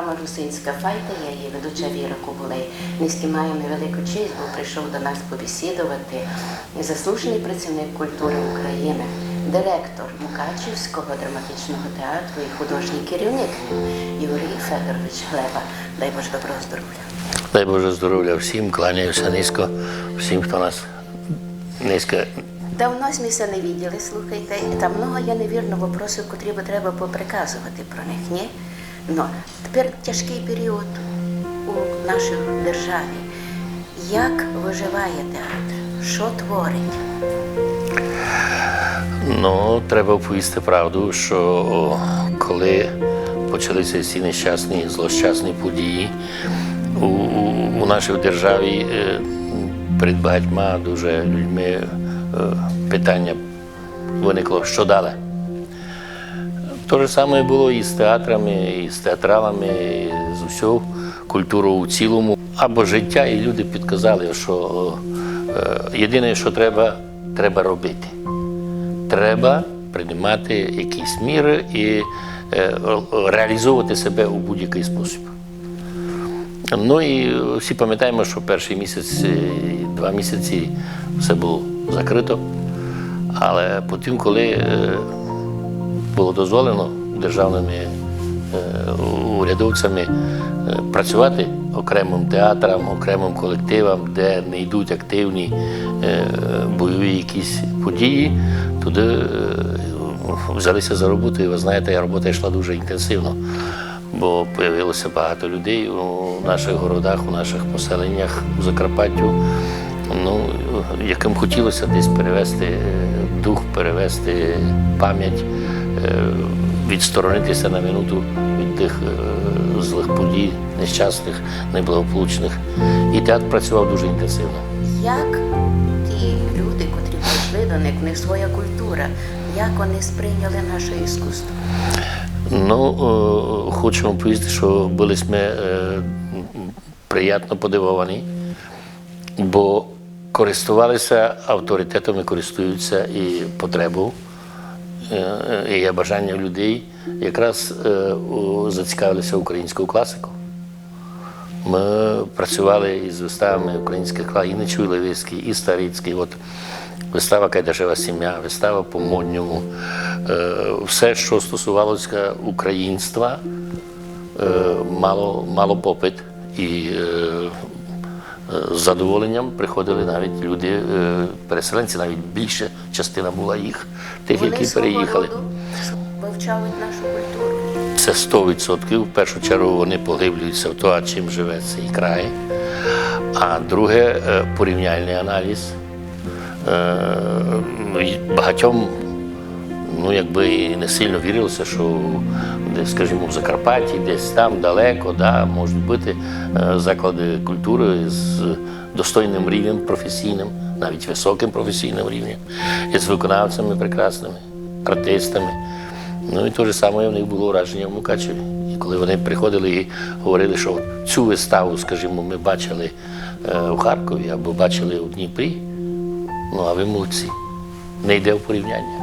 програма Русинська файта. Я її ведуча Віра Кубулей. Низькі маємо велику честь, бо прийшов до нас побесідувати заслужений працівник культури України, директор Мукачівського драматичного театру і художній керівник Юрій Федорович Глеба. Дай Боже доброго здоров'я. Дай Боже здоров'я всім, кланяюся низько, всім, хто нас низько. Давно ми се не виділи, слухайте, і там много є невірно вопросів, котрі би треба поприказувати про них, ні? Но тепер тяжкий період у нашій державі. Як виживає театр? Що творить? Ну, треба оповісти правду, що коли почалися ці нещасні, злощасні події у, у, нашій державі е, перед багатьма дуже людьми е, питання виникло, що далі. Те ж саме було і з театрами, і з театралами, і з усю культурою у цілому. Або життя, і люди підказали, що е, єдине, що треба, треба робити. Треба приймати якісь міри і е, реалізовувати себе у будь-який спосіб. Ну і всі пам'ятаємо, що перший місяць, два місяці все було закрито. Але потім, коли е, було дозволено державними е, урядовцями е, працювати окремим театрам, окремим колективам, де не йдуть активні е, бойові якісь події, туди взялися за роботу, і ви знаєте, робота йшла дуже інтенсивно. Бо з'явилося багато людей у наших городах, у наших поселеннях у Закарпаттю, ну, яким хотілося десь перевести дух, перевести пам'ять, відсторонитися на минуту від тих е, злих подій, нещасних, неблагополучних. І театр працював дуже інтенсивно. Як ті люди, котрі прийшли до них, в них своя культура, як вони сприйняли наше іскусство? Ну, е, хочемо повісти, що були ми е, приємно подивовані, бо користувалися авторитетом і користуються і потребою. Е, І є бажання людей якраз е, зацікавилися українською класикою. Ми працювали із виставами українських класиків, і Нечуй Левицький, і Старицький. От вистава Кайдашева сім'я, вистава по модньому. Е, Все, що стосувалося українства, е, мало, мало попит. І е, е, з задоволенням приходили навіть люди, е, переселенці, навіть більша частина була їх, тих, вони які переїхали. вивчають нашу культуру. Це 100%. В першу чергу вони поглиблюються в те, чим живе цей край. А друге е, порівняльний аналіз. Е, Багатьом ну, якби і не сильно вірилося, що скажімо, в Закарпатті, десь там далеко, да, можуть бути е, заклади культури з достойним рівнем професійним, навіть високим професійним рівнем, і з виконавцями прекрасними, артистами. Ну і те ж саме в них було враження в Мукачеві. І коли вони приходили і говорили, що цю виставу, скажімо, ми бачили е, у Харкові або бачили у Дніпрі, ну а ви молодці, не йде в порівняння.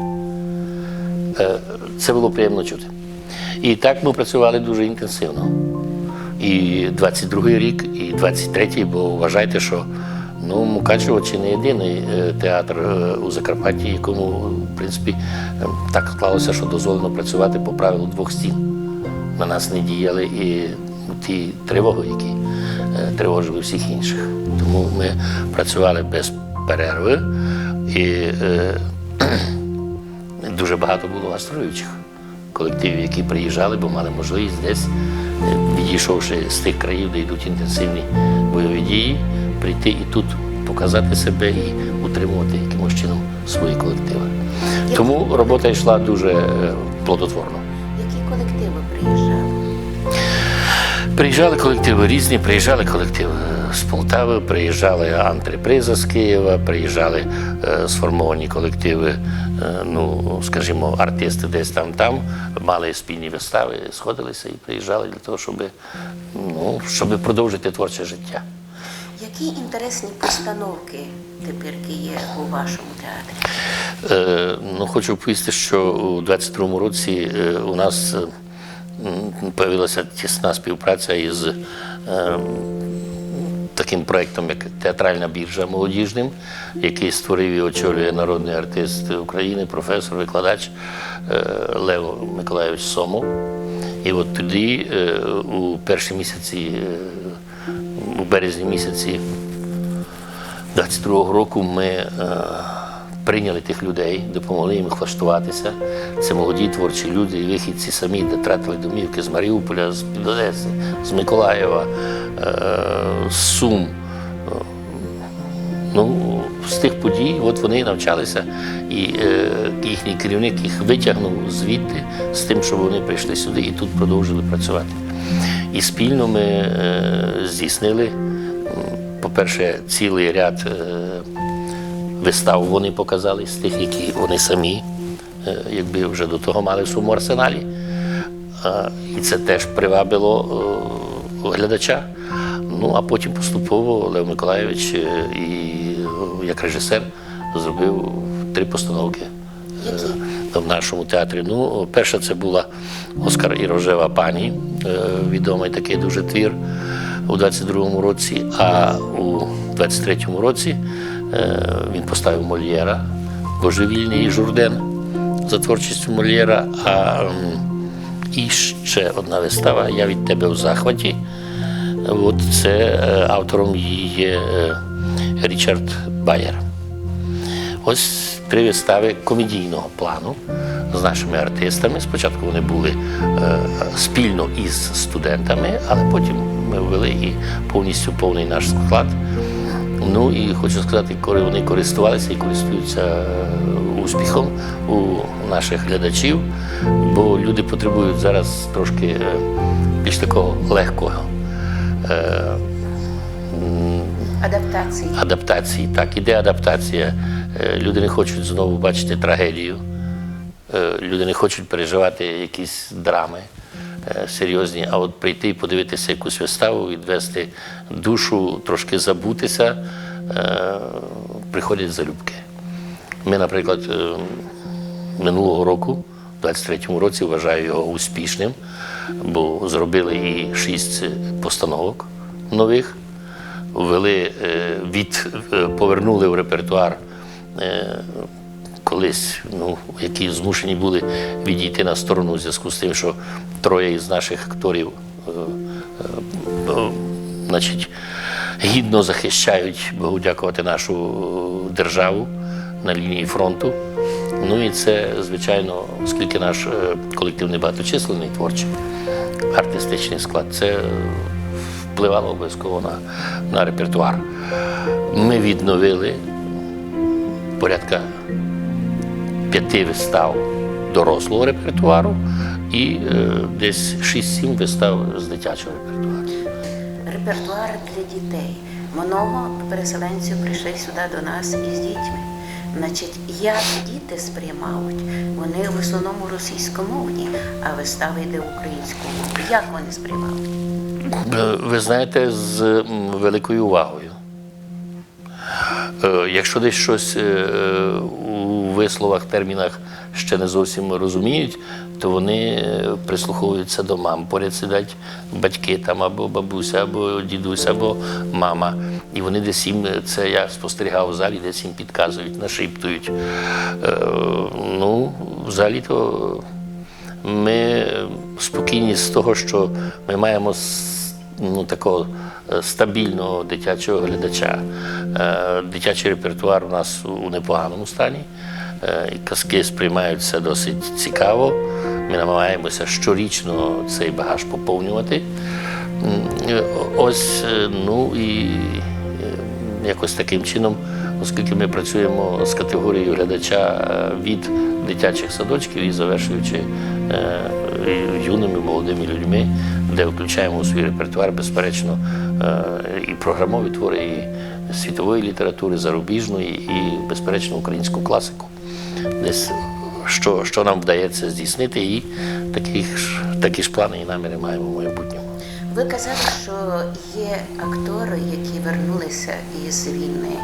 Е, Це було приємно чути. І так ми працювали дуже інтенсивно. І 22-й рік, і 23-й, бо вважайте, що ну, Мукачево чи не єдиний е, театр е, у Закарпатті, якому, в принципі, е, так склалося, що дозволено працювати по правилу двох стін. На нас не діяли і ті тривоги, які тривожили всіх інших. Тому ми працювали без перерви. І е, дуже багато було гастролюючих колективів, які приїжджали, бо мали можливість десь, е, відійшовши з тих країв, де йдуть інтенсивні бойові дії, прийти і тут показати себе і утримувати якимось чином свої колективи. Тому робота йшла дуже е, плодотворно. Приїжджали колективи різні, приїжджали колективи з Полтави, приїжджали антреприза з Києва, приїжджали е, сформовані колективи, е, ну, скажімо, артисти десь там там, мали спільні вистави, сходилися і приїжджали для того, щоб, ну, щоб продовжити творче життя. Які інтересні постановки тепер є у вашому театрі? Е, ну, хочу повісти, що у 22-му році е, у нас е, появилася тісна співпраця із е, таким проєктом, як театральна біржа молодіжним, який створив і очолює народний артист України, професор, викладач е, Лео Миколайович Сомов. І от тоді, е, у перші місяці, е, у березні місяці 22-го року ми прийняли тих людей, допомогли їм влаштуватися. Це молоді творчі люди, вихідці самі, тратили домівки з Маріуполя, з під Одеси, з Миколаєва, е, з Сум. Ну, з тих подій от вони навчалися, і е, їхній керівник їх витягнув звідти з тим, щоб вони прийшли сюди і тут продовжили працювати. І спільно ми е, здійснили, по-перше, цілий ряд е, вистав вони показали з тих, які вони самі, е, якби вже до того мали в своєму арсеналі. І це теж привабило е, глядача. Ну а потім поступово Лев Миколайович е, і як режисер зробив три постановки в нашому театрі. Ну, перша це була Оскар і рожева пані, відомий такий дуже твір у 22-му році, а у 23-му році він поставив Мольєра, Божевільний Журден за творчістю Мольєра. А і ще одна вистава Я від тебе в захваті. От це е, автором є е, Річард Байер. Ось три вистави комедійного плану з нашими артистами. Спочатку вони були е, спільно із студентами, але потім ми ввели і повністю повний наш склад. Ну і хочу сказати, коли вони користувалися і користуються е, успіхом у наших глядачів, бо люди потребують зараз трошки е, більш такого легкого е, Адаптації. адаптації. Так, іде адаптація. Люди не хочуть знову бачити трагедію. Люди не хочуть переживати якісь драми серйозні, а от прийти і подивитися якусь виставу, відвести душу, трошки забутися, е, приходять залюбки. Ми, наприклад, е, минулого року, в 23-му році, вважаю його успішним, бо зробили і шість постановок нових ввели е, від е, повернули в репертуар е, колись, ну, які змушені були відійти на сторону в зв'язку з тим, що троє із наших акторів е, е, е, значить, гідно захищають, Богу дякувати, нашу державу на лінії фронту. Ну і це, звичайно, оскільки наш колектив не багаточисленний творчий, артистичний склад, це впливало обов'язково на, на репертуар. Ми відновили порядка п'яти вистав дорослого репертуару і е, десь 6-7 вистав з дитячого репертуару. Репертуар для дітей. Много переселенців прийшли сюди до нас із дітьми. Значить, як діти сприймають, вони в основному російськомовні, а вистава йде українською. Як вони сприймають? Е, Ви знаєте, з великою увагою. Е, Якщо десь щось е, у висловах, термінах ще не зовсім розуміють, то вони е, прислуховуються до мам. Поряд сидять батьки там або бабуся, або дідусь, або мама. І вони десь їм це я спостерігав в залі, десь їм підказують, нашіптують. Е, Ну, взагалі-то ми спокійні з того, що ми маємо ну, такого стабільного дитячого глядача. Е, Дитячий репертуар у нас у непоганому стані. Е, казки сприймаються досить цікаво. Ми намагаємося щорічно цей багаж поповнювати. Е, Ось, е, ну і е, якось таким чином, оскільки ми працюємо з категорією глядача е, від дитячих садочків і завершуючи е, юними молодими людьми, де включаємо у свій репертуар, безперечно, е, і програмові твори, і світової літератури, зарубіжної, і, безперечно, українську класику. Десь що, що нам вдається здійснити, і такі ж, такі ж плани і наміри маємо в майбутньому. Ви казали, що є актори, які вернулися із війни.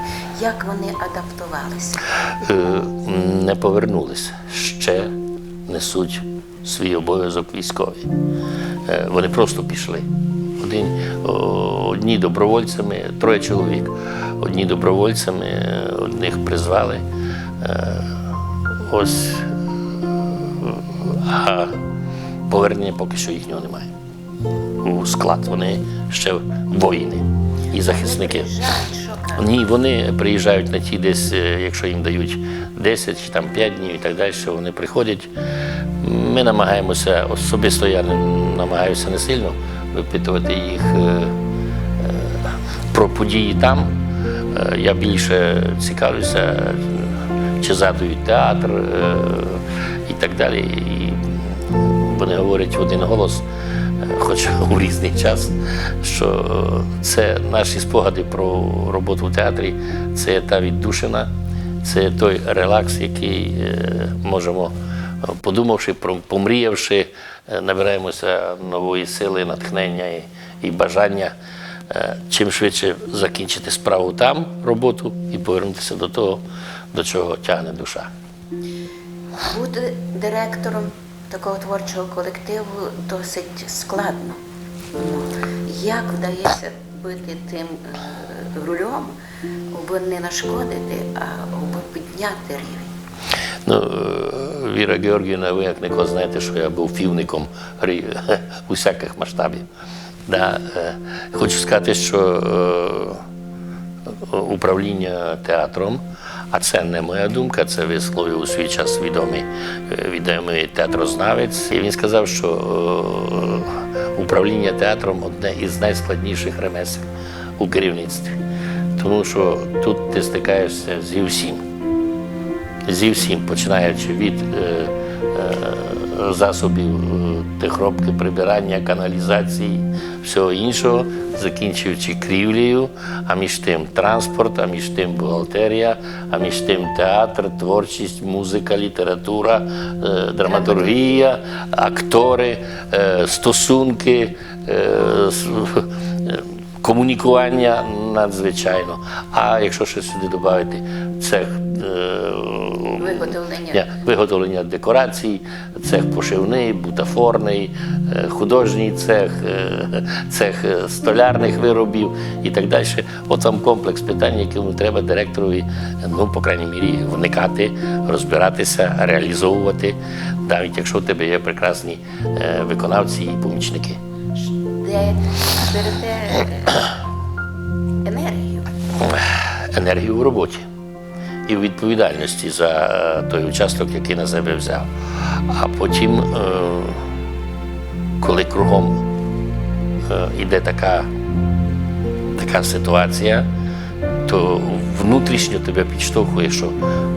Як вони адаптувалися? Е, не повернулися, ще несуть свій обов'язок військовий. Е, Вони просто пішли. Один, одні добровольцями, троє чоловік, одні добровольцями, е, одних призвали. Е, Ось а повернення поки що їхнього немає. У склад вони ще воїни і захисники. Ні, вони приїжджають на ті десь, е, якщо їм дають 10 чи там 5 днів і так далі, вони приходять. Ми намагаємося, особисто я намагаюся не сильно випитувати їх е, е, про події там. Е, Я більше цікавлюся, чи згадують театр і так далі. І вони говорять в один голос, хоч у різний час, що це наші спогади про роботу в театрі, це та віддушина, це той релакс, який можемо, подумавши, помріявши, е, набираємося нової сили, натхнення і, і бажання е, чим швидше закінчити справу там, роботу, і повернутися до того, до чого тягне душа. Бути директором такого творчого колективу досить складно. Як вдається бути тим е, рулем, аби не нашкодити, а аби підняти рівень? Ну, е, Віра Георгіївна, ви як ніколи знаєте, що я був півником рі- усяких масштабів. Да, е, хочу сказати, що е, управління театром, а це не моя думка, це висловив у свій час відомий, відомий театрознавець. І він сказав, що управління театром одне із найскладніших ремесел у керівництві. Тому що тут ти стикаєшся зі всім зі всім, починаючи від е, е, засобів е, техробки, прибирання, каналізації, всього іншого, закінчуючи крівлею, а між тим транспорт, а між тим бухгалтерія, а між тим театр, творчість, музика, література, е, драматургія, актори, е, стосунки. е, е, комунікування надзвичайно. А якщо ще сюди додати цех е, Виготовлення. виготовлення декорацій, цех пошивний, бутафорний, е, художній цех, е, цех е, столярних виробів і так далі. От вам комплекс питань, якими треба директорові, ну, по крайній мірі, вникати, розбиратися, реалізовувати, навіть якщо у тебе є прекрасні виконавці і помічники. Де берете енергію? енергію в роботі і відповідальності за е, той участок, який на себе взяв. А потім, е, коли кругом е, іде така, така ситуація, то внутрішньо тебе підштовхує, що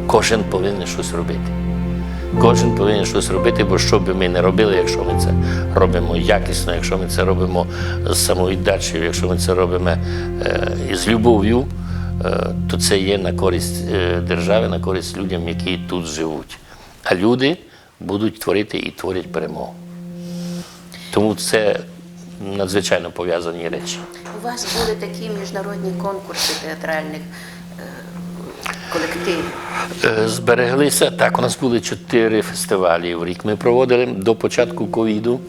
кожен повинен щось робити. Кожен повинен щось робити, бо що би ми не робили, якщо ми це робимо якісно, якщо ми це робимо з самовіддачею, якщо ми це робимо е, із любов'ю, е, то це є на користь е, держави, на користь людям, які тут живуть. А люди будуть творити і творять перемогу. Тому це надзвичайно пов'язані речі. У вас були такі міжнародні конкурси театральних е, колективів. Е, Збереглися. Так, у нас були чотири фестивалі в рік. Ми проводили до початку ковіду.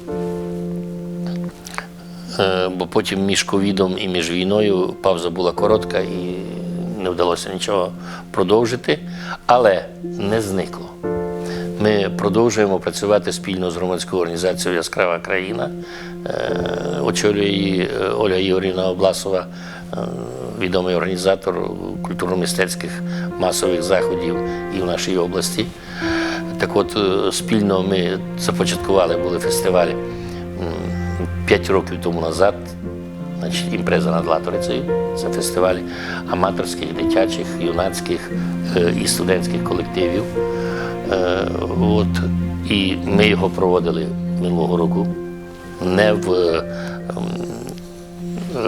Е, Бо потім між ковідом і між війною пауза була коротка і не вдалося нічого продовжити, але не зникло. Ми продовжуємо працювати спільно з громадською організацією Яскрава країна. Е, Очолює її е, Ольга Ігорівна Обласова, е, відомий організатор культурно-мистецьких масових заходів і в нашій області. Так от, спільно ми започаткували були фестивалі м, п'ять років тому назад. Значить, імпреза над Латорицею. Це фестиваль аматорських, дитячих, юнацьких е, і студентських колективів. Е, От, і ми його проводили минулого року не в е, е,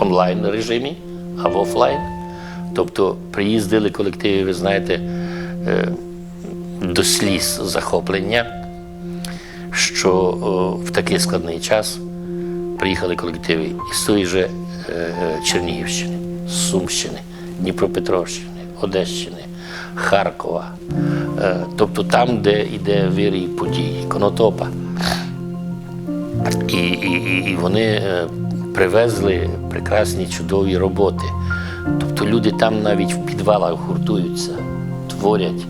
онлайн режимі, а в офлайн. Тобто приїздили колективи, ви знаєте, до сліз захоплення, що в такий складний час приїхали колективи із тої же Чернігівщини, Сумщини, Дніпропетровщини, Одещини, Харкова, Е, Тобто там, де йде вир і події, конотопа. І, і, і- вони е, привезли прекрасні чудові роботи. Тобто люди там навіть в підвалах гуртуються, творять,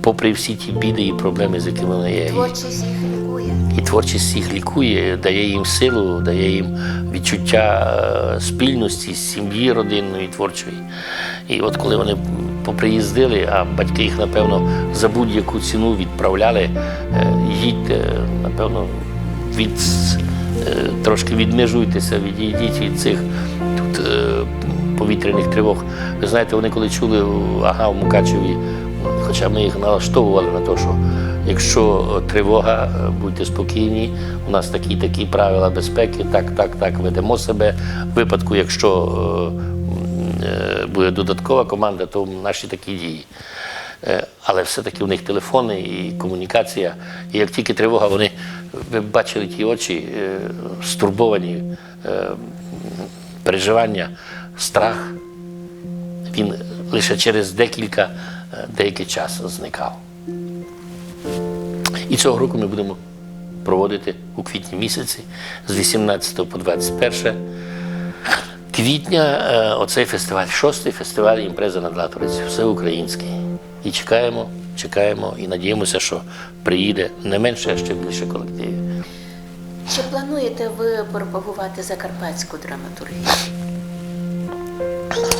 попри всі ті біди і проблеми, з якими вони є. Творчість творчість їх лікує, дає їм силу, дає їм відчуття е, спільності, сім'ї родинної, творчої. І от коли вони поприїздили, а батьки їх, напевно, за будь-яку ціну відправляли, е, їдьте, напевно, від, е, трошки відмежуйтеся, відійдіть від цих тут повітряних тривог. Ви знаєте, вони коли чули ага в Мукачеві, хоча ми їх налаштовували на те, що якщо е, тривога, е, будьте спокійні, у нас такі такі правила безпеки, так, так, так ведемо себе. В випадку, якщо е, буде додаткова команда, то наші такі дії. Але все-таки у них телефони і комунікація. І як тільки тривога, вони бачили ті очі стурбовані, переживання, страх. Він лише через декілька деякий час зникав. І цього року ми будемо проводити у квітні місяці з 18 по 21 квітня е, оцей фестиваль, шостий фестиваль імпреза над Латориці, всеукраїнський. І чекаємо, чекаємо і надіємося, що приїде не менше, а ще більше колективів. Чи плануєте ви пропагувати закарпатську драматургію?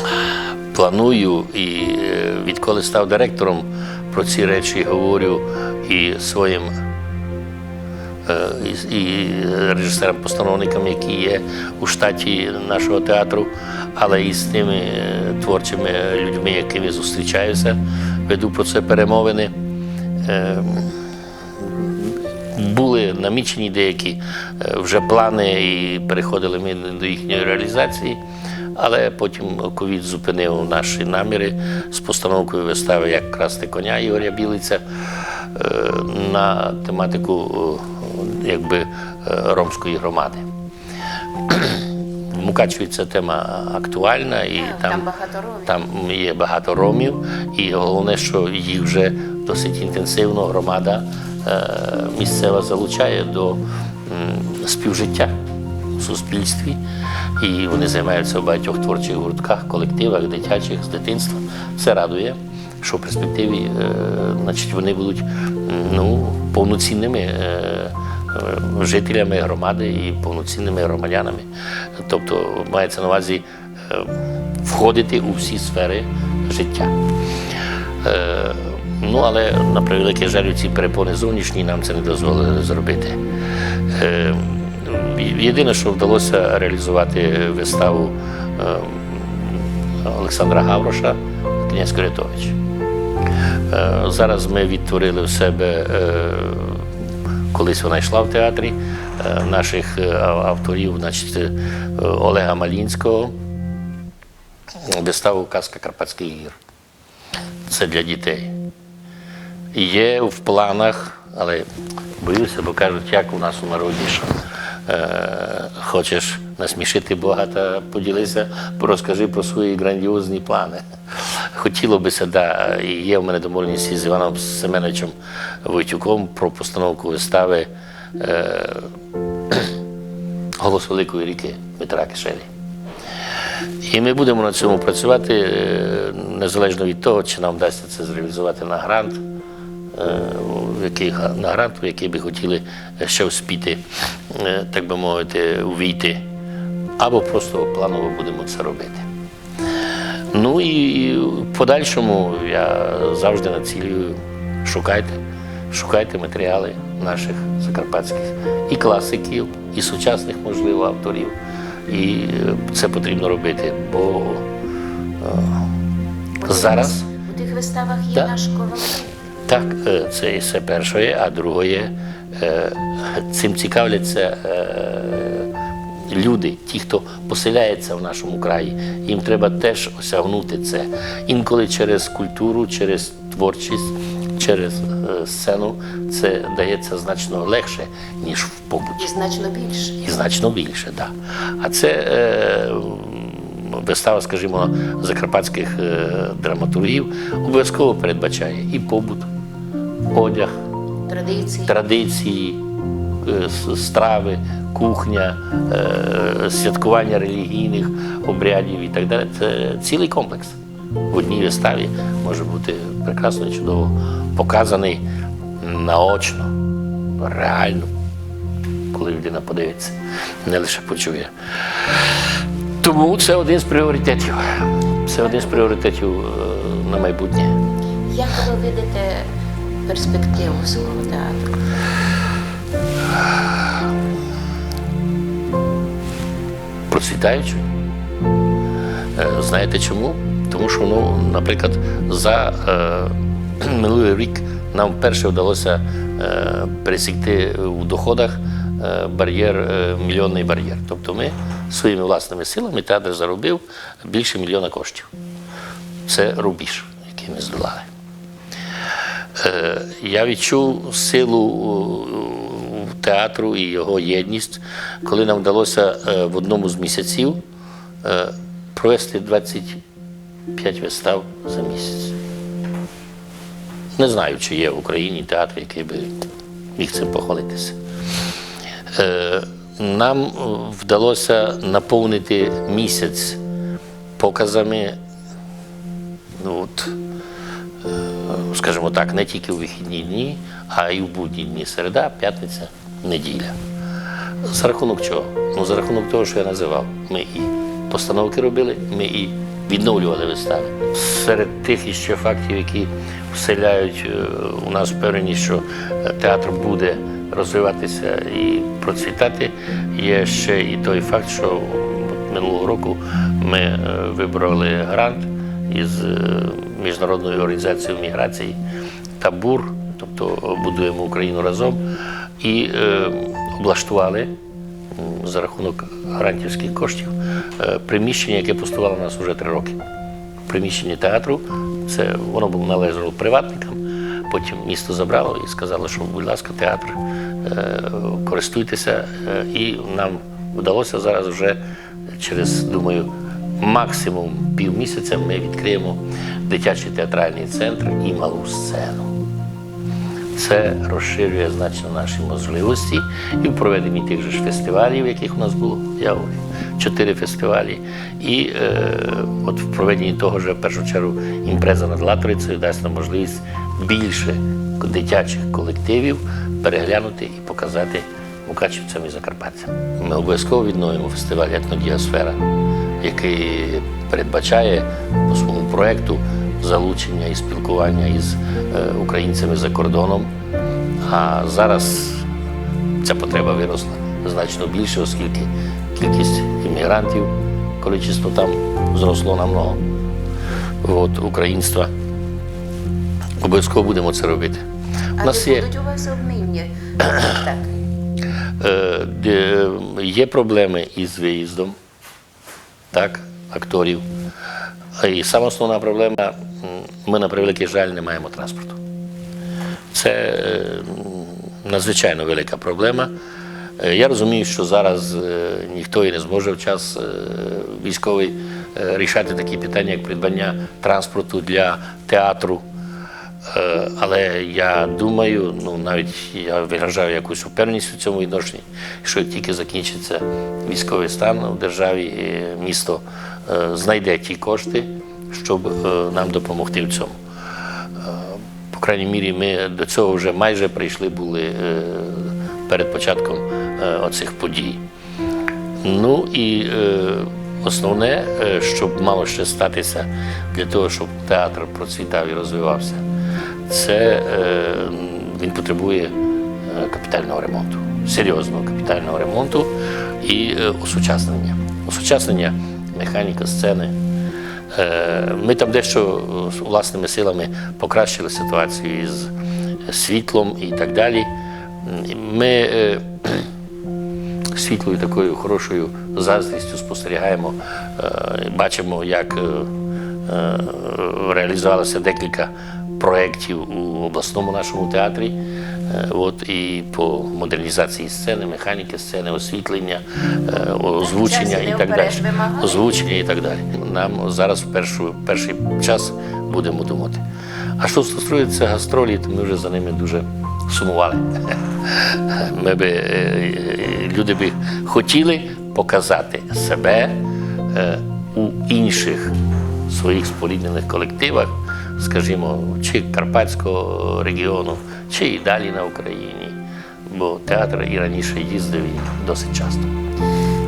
планую і е, відколи став директором про ці речі говорю і своїм е, і, режисерам-постановникам, які є у штаті нашого театру, але і з тими е, творчими людьми, якими зустрічаюся, веду про це перемовини. Були намічені деякі вже плани і переходили ми до їхньої реалізації. Але потім ковід зупинив наші наміри з постановкою вистави Як красти коня Ігоря Білиця е, на тематику е, якби, е, ромської громади. В Мукачеві ця тема актуальна і Там там, багато там є багато ромів, і головне, що їх вже досить інтенсивно громада місцева залучає до співжиття в суспільстві. І вони займаються в багатьох творчих гуртках, колективах, дитячих з дитинства. Це радує, що в перспективі е, значить, вони будуть ну, повноцінними. Е, е, жителями громади і повноцінними громадянами. Тобто мається на увазі входити у всі сфери життя. Ну, але на превеликий жаль, ці перепони зовнішні нам це не дозволили зробити. Єдине, що вдалося реалізувати виставу е, Олександра Гавроша князь Корятович. Е, Зараз ми відтворили в себе, е, колись вона йшла в театрі, наших авторів, значить, Олега Малінського, виставу Казка Карпатських гір. Це для дітей. Є в планах, але боюся, бо кажуть, як у нас у народі, хочеш насмішити Бога та поділися, розкажи про свої грандіозні плани. Хотіло бися, да, і є в мене домовленість з Іваном Семеновичем Войтюком про постановку вистави е, Голос Великої ріки Дмитра Кишелі. І ми будемо на цьому працювати е, незалежно від того, чи нам вдасться це зреалізувати на грант, е, який, на грант, в який би хотіли ще вспіти, е, так би мовити, увійти, або просто планово будемо це робити. Ну і в подальшому я завжди націлюю, шукайте, шукайте матеріали наших закарпатських і класиків, і сучасних, можливо, авторів. І е, це потрібно робити, бо е, зараз У тих виставах є Да. наш коваль. Так, е, це і все перше, а друге, цим цікавляться е, люди, ті, хто поселяється в нашому краї. Їм треба теж осягнути це. Інколи через культуру, через творчість, через е, сцену це дається значно легше, ніж в побуті. І значно більше. І значно більше, так. Да. А це вистава, скажімо, закарпатських е, драматургів обов'язково передбачає і побут, одяг, Традиції. традиції, е, страви, кухня, е, святкування релігійних обрядів і так далі. Це цілий комплекс. В одній виставі може бути прекрасно і чудово показаний наочно, реально, коли людина подивиться, не лише почує. Тому це один з пріоритетів. Це один з пріоритетів е, на майбутнє. Як ви видите перспективу свого театру? процвітаючою. Е, Знаєте чому? Тому що, ну, наприклад, за е, минулий рік нам вперше вдалося е, пересікти у доходах е, бар'єр, е, мільйонний бар'єр. Тобто ми своїми власними силами театр заробив більше мільйона коштів. Це рубіж, який ми здолали. Е, Я відчув силу е, театру і його єдність, коли нам вдалося е, в одному з місяців провести 25 вистав за місяць. Не знаю, чи є в Україні театр, який би міг цим похвалитися. Е, Нам е, вдалося наповнити місяць показами. Ну, от, скажімо так, не тільки у вихідні дні, а й у будні дні. Середа, п'ятниця, неділя. За рахунок чого? Ну, за рахунок того, що я називав. Ми і постановки робили, ми і відновлювали вистави. Серед тих іще фактів, які вселяють е, у нас впевненість, що е, театр буде розвиватися і процвітати, є ще і той факт, що минулого року ми е, вибрали грант із е, міжнародною організацією міграції Табур, тобто будуємо Україну разом, і е, облаштували за рахунок грантівських коштів е, приміщення, яке пустувало нас вже три роки. Приміщення театру, це воно було належало приватникам. Потім місто забрало і сказало, що, будь ласка, театр, користуйтеся. Е, І нам вдалося зараз вже через, думаю, максимум півмісяця ми відкриємо дитячий театральний центр і малу сцену. Це розширює значно наші можливості і в проведенні тих же ж фестивалів, яких у нас було, я говорю, чотири фестивалі. І е, от в проведенні того ж, в першу чергу, імпреза над Латорицею дасть нам можливість більше дитячих колективів переглянути і показати мукачівцям і закарпатцям. Ми обов'язково відновимо фестиваль «Етнодіасфера», який передбачає по своєму проєкту залучення і спілкування із е, українцями за кордоном. А зараз ця потреба виросла значно більше, оскільки кількість іммігрантів, количество там зросло намного. От, українства. Обов'язково будемо це робити. У нас є, будуть у вас обмінні спектаклі? е, є проблеми із виїздом так, акторів. І саме основна проблема, ми на превеликий жаль не маємо транспорту. Це е, надзвичайно велика проблема. Е, Я розумію, що зараз е, ніхто і не зможе в час е, військовий е, рішати такі питання, як придбання транспорту для театру. Е, Але я думаю, ну навіть я виражаю якусь впевненість у цьому відношенні, що тільки закінчиться військовий стан в державі, місто е, знайде ті кошти, щоб е, нам допомогти в цьому. По крайній мірі, ми до цього вже майже прийшли були перед початком оцих подій. Ну і основне, щоб мало ще статися для того, щоб театр процвітав і розвивався, це е, він потребує е, капітального ремонту, серйозного капітального ремонту і е, осучаснення. Осучаснення механіка сцени. Ми там дещо власними силами покращили ситуацію із світлом і так далі. Ми світлою такою хорошою заздрістю спостерігаємо, бачимо, як реалізувалося декілька проєктів у обласному нашому театрі. Е, От і по модернізації сцени, механіки сцени, освітлення, е, озвучення і так далі. Озвучення і так далі. Нам зараз в першу, перший час будемо думати. А що стосується гастролі, то ми вже за ними дуже сумували. Ми би, е, люди би хотіли показати себе у інших своїх споріднених колективах, скажімо, чи Карпатського регіону, чи і далі на Україні. Бо театр і раніше їздив досить часто.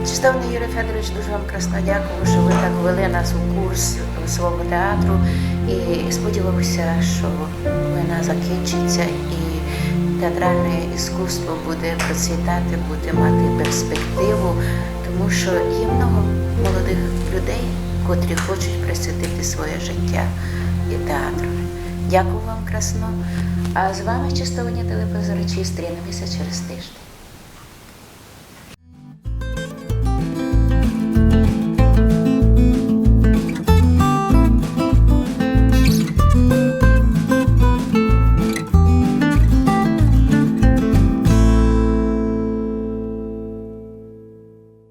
Чистовний Юрій Федорович, дуже вам красно дякую, що ви так ввели нас у курс свого театру. І сподіваюся, що війна закінчиться і театральне іскусство буде процвітати, буде мати перспективу, тому що є много молодих людей, котрі хочуть присвятити своє життя і театру. Дякую вам красно. А з вами чистовні телепозоричі стрінемося через тиждень.